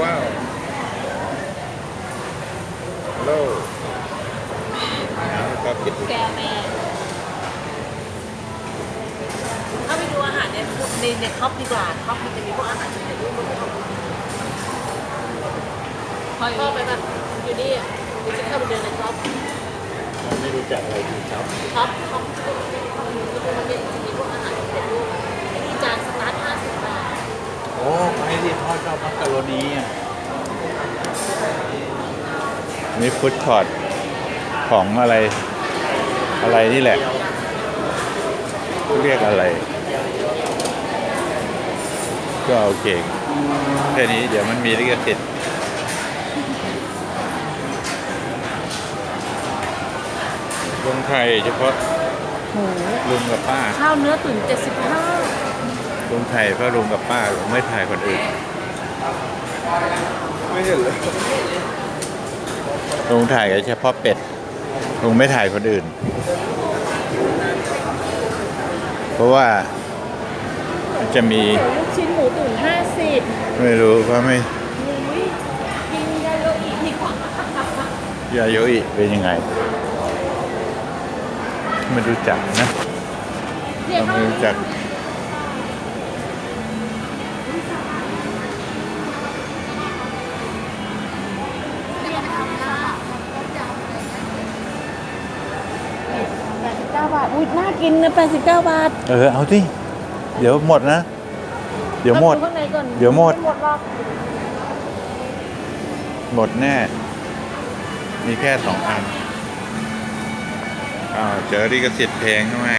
ว้าวฮัลโหลครับคิดแกแม่ถ้าไปดูอาหารในในในท็อปดีกว่าท็อปมันจะมีพวกอาหารในรูปรูปท็อปพ่อไปแบบอยู่นี่อะเดี๋ยวจะเข้าไปเดินในท็อปไม่รู้จักอะไรที่ครับท็อปท็อปมันเป็นมีพวกอาหารเป็นรูปอะไอ้นี่จานสตาร์ทห้าสิบบาท โอ้ไป ที่ทอดชอบมักกะโรนีอะนี่ฟุตคอร์ดของอะไรอะไรนี่แหละ เรียกอะไร ก็โอเคแค่นี้เดี๋ยวมันมีลิขสิทธิ์ลงไทยเฉพาะโอ้โหลุงกับป้า ข้าวเนื้อตุ๋นเจ็ดสิบห้า ลุงไทยเพราะลุงกับป้าไม่ถ่ายคนอื่น ไม่เห็นเลยลุงถ่ายเฉพาะเป็ดลุงไม่ถ่ายคนอื่น เพราะว่ามันจะมีลูกชิ้นหมูตุ๋นห้าสิบไม่รู้ว่าไม่อุ้ยกินได้เยอะอีกดีกว่ายาโยอิเป็นยังไงไม่รู้จักนะเรียกเราว่าไม่รู้จัก บเก้าบาท อุ้ยน่ากินนะแปดสิบเก้าบาทเออเอาที่เดี๋ยวหมดนะ เดี๋ยวหมดอาข้างในก่อนเดี๋ยวหมด ไหมดหรอกหมดแน่ มีแค่สองอันอ้าวเจอลิขสิทธิ์เพลงเข้ามา